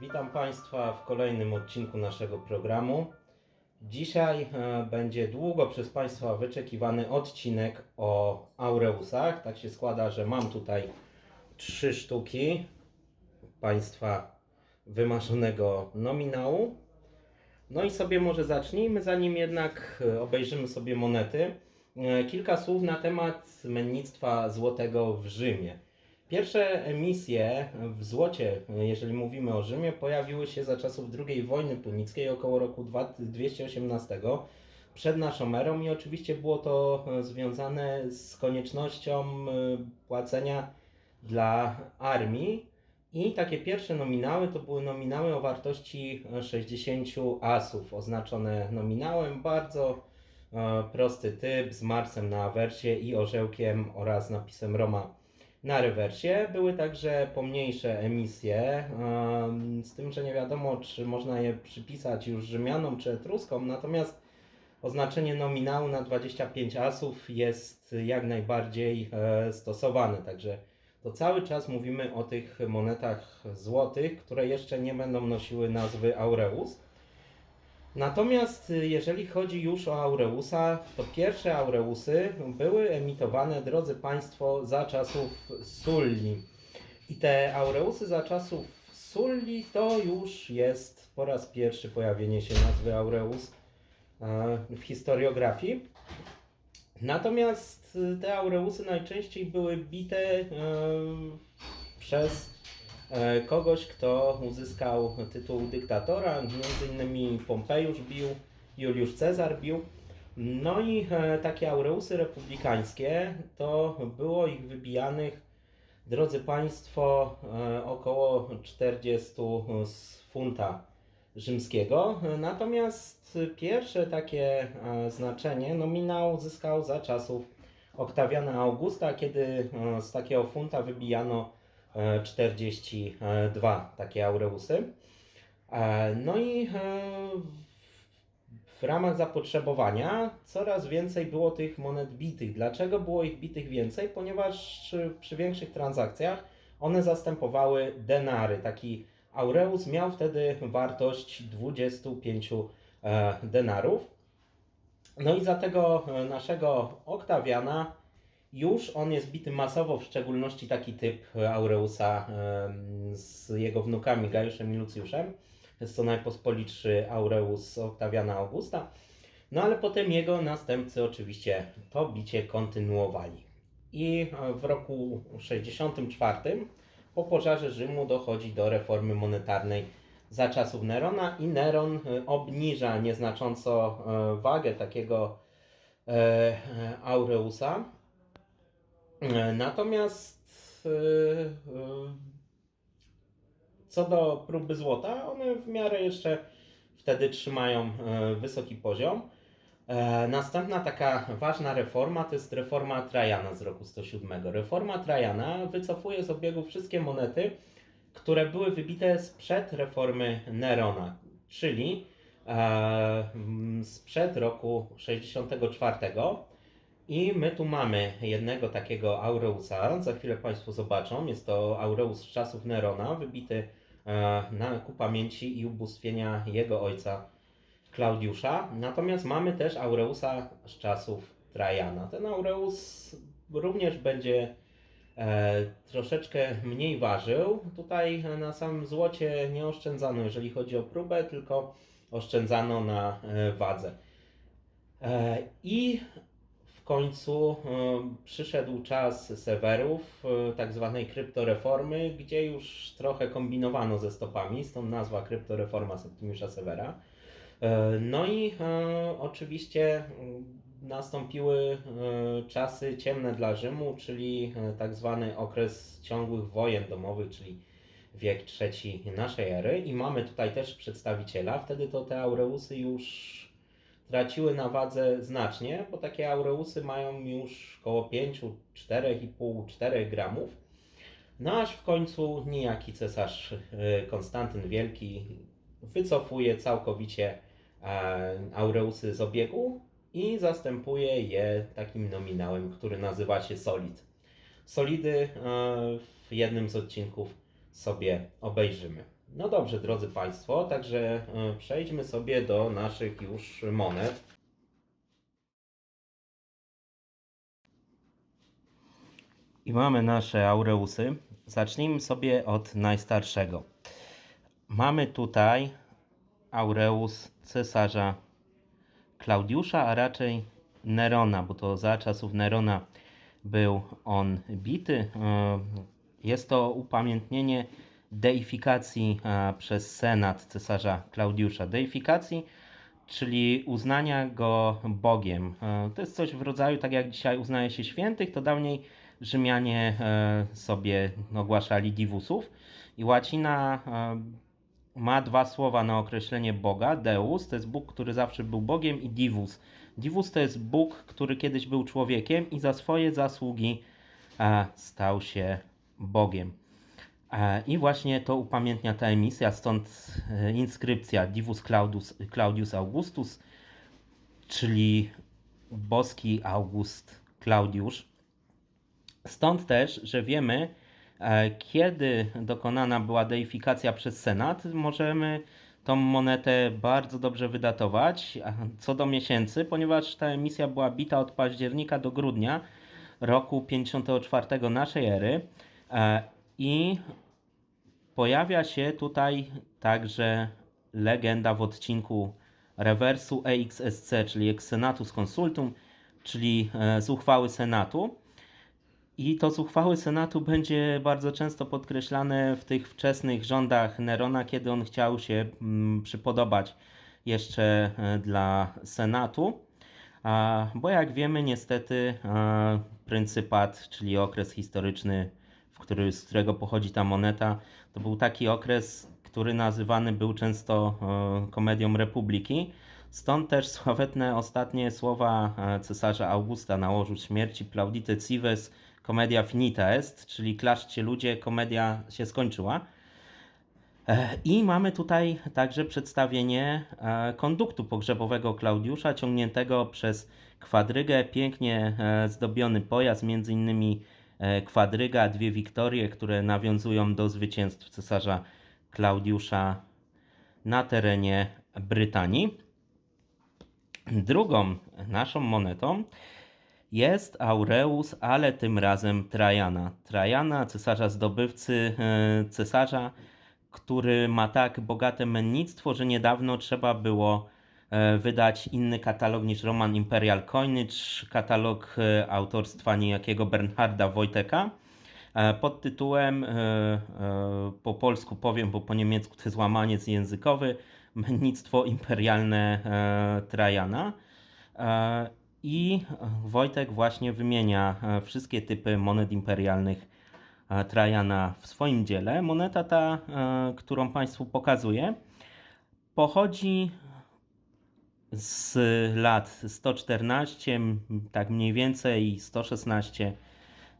Witam Państwa w kolejnym odcinku naszego programu. Dzisiaj e, będzie długo przez Państwa wyczekiwany odcinek o Aureusach. Tak się składa, że mam tutaj trzy sztuki Państwa wymarzonego nominału. No i sobie może zacznijmy, zanim jednak e, obejrzymy sobie monety. E, Kilka słów na temat mennictwa złotego w Rzymie. Pierwsze emisje w złocie, jeżeli mówimy o Rzymie, pojawiły się za czasów II wojny punickiej około roku 218 przed naszą erą i oczywiście było to e, związane z koniecznością e, płacenia dla armii. I takie pierwsze nominały to były nominały o wartości e, 60 asów, oznaczone nominałem. Bardzo e, prosty typ z Marsem na awersie i orzełkiem oraz napisem Roma na rewersie. Były także pomniejsze emisje, em, z tym, że nie wiadomo, czy można je przypisać już Rzymianom czy Etruskom, natomiast oznaczenie nominału na 25 asów jest jak najbardziej e, stosowane, także to cały czas mówimy o tych monetach złotych, które jeszcze nie będą nosiły nazwy Aureus. Natomiast y, jeżeli chodzi już o Aureusa, to pierwsze Aureusy były emitowane, drodzy Państwo, za czasów Sulli. I te Aureusy za czasów Sulli to już jest po raz pierwszy pojawienie się nazwy Aureus e, w historiografii. Natomiast y, te Aureusy najczęściej były bite e, przez kogoś, kto uzyskał tytuł dyktatora, między innymi Pompejusz bił, Juliusz Cezar bił. No i e, takie aureusy republikańskie to było ich wybijanych, drodzy Państwo, e, około 40 z funta rzymskiego. Natomiast pierwsze takie e, znaczenie nominał zyskał za czasów Oktawiana Augusta, kiedy e, z takiego funta wybijano e, 42 takie aureusy. E, No i e, w- ramach zapotrzebowania coraz więcej było tych monet bitych. Dlaczego było ich bitych więcej? Ponieważ przy większych transakcjach one zastępowały denary. Taki aureus miał wtedy wartość 25 e, denarów. No i za tego naszego Oktawiana już on jest bity masowo, w szczególności taki typ Aureusa em, z jego wnukami Gajuszem i Lucjuszem. Jest to najpospolitszy Aureus Oktawiana Augusta. No ale potem jego następcy oczywiście to bicie kontynuowali. I e, w roku 64 po pożarze Rzymu dochodzi do reformy monetarnej za czasów Nerona i Neron e, obniża nieznacząco e, wagę takiego e, e, Aureusa. E, Natomiast e, e, co do próby złota, one w miarę jeszcze wtedy trzymają wysoki poziom. Następna taka ważna reforma to jest reforma Trajana z roku 107. Reforma Trajana wycofuje z obiegu wszystkie monety, które były wybite sprzed reformy Nerona, czyli sprzed roku 64. I my tu mamy jednego takiego Aureusa, za chwilę Państwo zobaczą. Jest to Aureus z czasów Nerona, wybity e, na, ku pamięci i ubóstwienia jego ojca Klaudiusza. Natomiast mamy też Aureusa z czasów Trajana. Ten Aureus również będzie e, troszeczkę mniej ważył. Tutaj na samym złocie nie oszczędzano, jeżeli chodzi o próbę, tylko oszczędzano na e, wadze. E, I końcu e, przyszedł czas Sewerów, e, tak zwanej kryptoreformy, gdzie już trochę kombinowano ze stopami, stąd nazwa kryptoreforma Septimiusza Severa. E, No i oczywiście nastąpiły czasy ciemne dla Rzymu, czyli tak zwany okres ciągłych wojen domowych, czyli wiek trzeci naszej ery. I mamy tutaj też przedstawiciela. Wtedy to te Aureusy już traciły na wadze znacznie, bo takie Aureusy mają już około 5, 4,5, 4 gramów. No aż w końcu niejaki cesarz e, Konstantyn Wielki wycofuje całkowicie e, Aureusy z obiegu i zastępuje je takim nominałem, który nazywa się Solid. Solidy e, w jednym z odcinków sobie obejrzymy. No dobrze, drodzy Państwo, także e, przejdźmy sobie do naszych już monet. I mamy nasze aureusy. Zacznijmy sobie od najstarszego. Mamy tutaj aureus cesarza Klaudiusza, a raczej Nerona, bo to za czasów Nerona był on bity. E, Jest to upamiętnienie deifikacji e, przez senat cesarza Klaudiusza. Deifikacji, czyli uznania go Bogiem. E, To jest coś w rodzaju, tak jak dzisiaj uznaje się świętych, to dawniej Rzymianie e, sobie ogłaszali divusów i łacina ma dwa słowa na określenie Boga. Deus to jest Bóg, który zawsze był Bogiem i divus. Divus to jest Bóg, który kiedyś był człowiekiem i za swoje zasługi stał się Bogiem. E, I właśnie to upamiętnia ta emisja, stąd e, inskrypcja Divus Claudius, Claudius Augustus, czyli boski August Klaudiusz. Stąd też, że wiemy, e, kiedy dokonana była deifikacja przez Senat, możemy tą monetę bardzo dobrze wydatować co do miesięcy, ponieważ ta emisja była bita od października do grudnia roku 54 naszej ery i pojawia się tutaj także legenda w odcinku rewersu EXSC, czyli Ex Senatus Consultum, czyli e, z uchwały Senatu. I to z uchwały Senatu będzie bardzo często podkreślane w tych wczesnych rządach Nerona, kiedy on chciał się mm, przypodobać jeszcze e, dla Senatu. Bo jak wiemy, niestety e, pryncypat, czyli okres historyczny, który, z którego pochodzi ta moneta, to był taki okres, który nazywany był często e, komedią Republiki. Stąd też sławetne ostatnie słowa e, cesarza Augusta na łożu śmierci Plaudite cives comedia finita est, czyli klaszcie ludzie, komedia się skończyła. E, I mamy tutaj także przedstawienie konduktu pogrzebowego Klaudiusza, ciągniętego przez kwadrygę, pięknie zdobiony pojazd, między innymi kwadryga, dwie wiktorie, które nawiązują do zwycięstw cesarza Klaudiusza na terenie Brytanii. Drugą naszą monetą jest Aureus, ale tym razem Trajana. Trajana, cesarza zdobywcy, e, cesarza, który ma tak bogate mennictwo, że niedawno trzeba było e, wydać inny katalog niż Roman Imperial Coinage, katalog e, autorstwa niejakiego Bernharda Wojteka e, pod tytułem, e, e, po polsku powiem, bo po niemiecku to jest łamaniec językowy, Mennictwo Imperialne e, Trajana. E, I Wojtek właśnie wymienia e, wszystkie typy monet imperialnych e, Trajana w swoim dziele. Moneta ta, e, którą Państwu pokazuję, pochodzi z lat 114, m, tak mniej więcej 116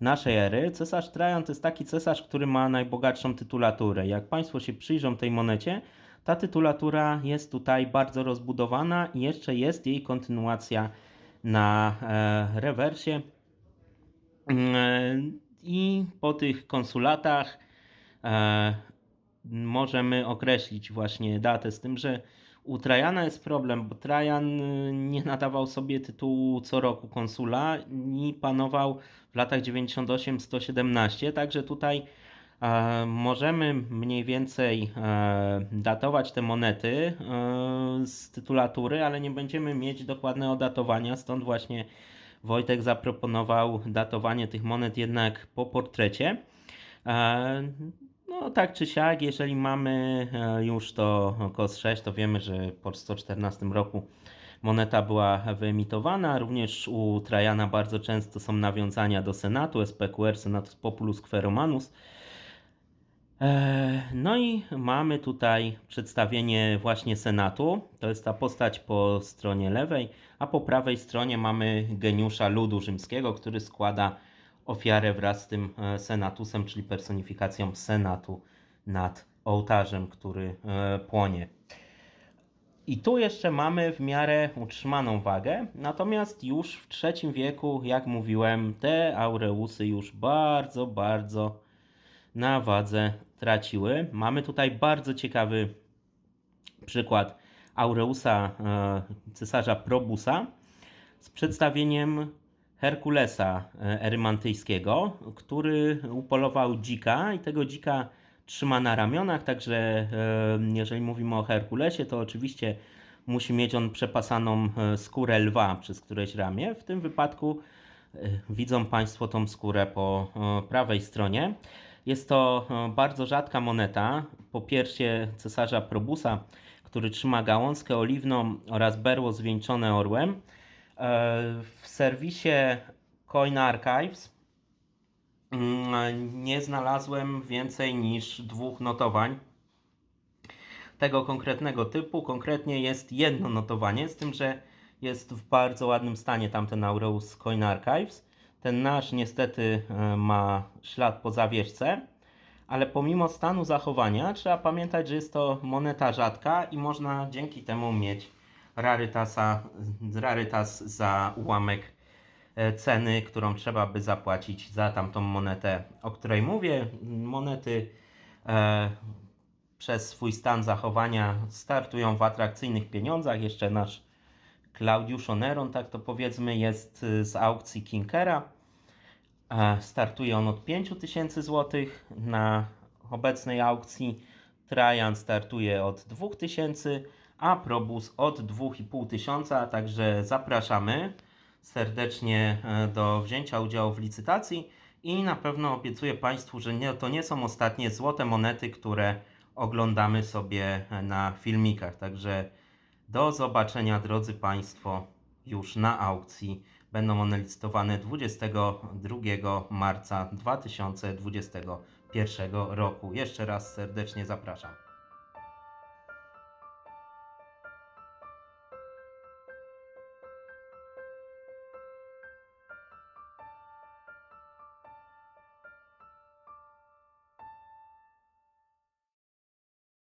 naszej ery. Cesarz Trajan to jest taki cesarz, który ma najbogatszą tytulaturę. Jak Państwo się przyjrzą tej monecie, ta tytulatura jest tutaj bardzo rozbudowana i jeszcze jest jej kontynuacja na e, rewersie. Mm, I po tych konsulatach e, możemy określić właśnie datę, z tym, że u Trajana jest problem, bo Trajan y, nie nadawał sobie tytułu co roku konsula i panował w latach 98-117, także tutaj e, możemy mniej więcej e, datować te monety e, z tytulatury, ale nie będziemy mieć dokładnego datowania, stąd właśnie Wojtek zaproponował datowanie tych monet jednak po portrecie. E, No tak czy siak, jeżeli mamy e, już to KOS 6, to wiemy, że po 114 roku moneta była wyemitowana. Również u Trajana bardzo często są nawiązania do Senatu, SPQR, Senatus Populus Quae Romanus. E, No i mamy tutaj przedstawienie właśnie Senatu. To jest ta postać po stronie lewej, a po prawej stronie mamy geniusza ludu rzymskiego, który składa ofiarę wraz z tym e, Senatusem, czyli personifikacją Senatu nad ołtarzem, który e, płonie. I tu jeszcze mamy w miarę utrzymaną wagę, natomiast już w III wieku, jak mówiłem, te aureusy już bardzo, bardzo na wadze traciły. Mamy tutaj bardzo ciekawy przykład Aureusa e, cesarza Probusa z przedstawieniem Herkulesa e, erymantyjskiego, który upolował dzika i tego dzika trzyma na ramionach, także e, jeżeli mówimy o Herkulesie, to oczywiście musi mieć on przepasaną e, skórę lwa przez któreś ramię. W tym wypadku widzą Państwo tą skórę po prawej stronie. Jest to bardzo rzadka moneta, po piersie cesarza Probusa, który trzyma gałązkę oliwną oraz berło zwieńczone orłem. W serwisie Coin Archives mm, nie znalazłem więcej niż dwóch notowań tego konkretnego typu. Konkretnie jest jedno notowanie, z tym, że jest w bardzo ładnym stanie tamten Aureus Coin Archives. Ten nasz niestety e, ma ślad po zawieszce, ale pomimo stanu zachowania trzeba pamiętać, że jest to moneta rzadka i można dzięki temu mieć rarytasa, rarytas za ułamek e, ceny, którą trzeba by zapłacić za tamtą monetę, o której mówię. Monety e, przez swój stan zachowania startują w atrakcyjnych pieniądzach. Jeszcze nasz Claudiusz Oneron, tak to powiedzmy, jest y, z aukcji Kinkera. E, Startuje on od 5000 zł. Na obecnej aukcji Trajan startuje od 2000, a Probus od 2500. Także zapraszamy serdecznie e, do wzięcia udziału w licytacji i na pewno obiecuję Państwu, że nie, to nie są ostatnie złote monety, które oglądamy sobie na filmikach. Także do zobaczenia, drodzy Państwo, już na aukcji. Będą one licytowane 22 marca 2021 roku. Jeszcze raz serdecznie zapraszam.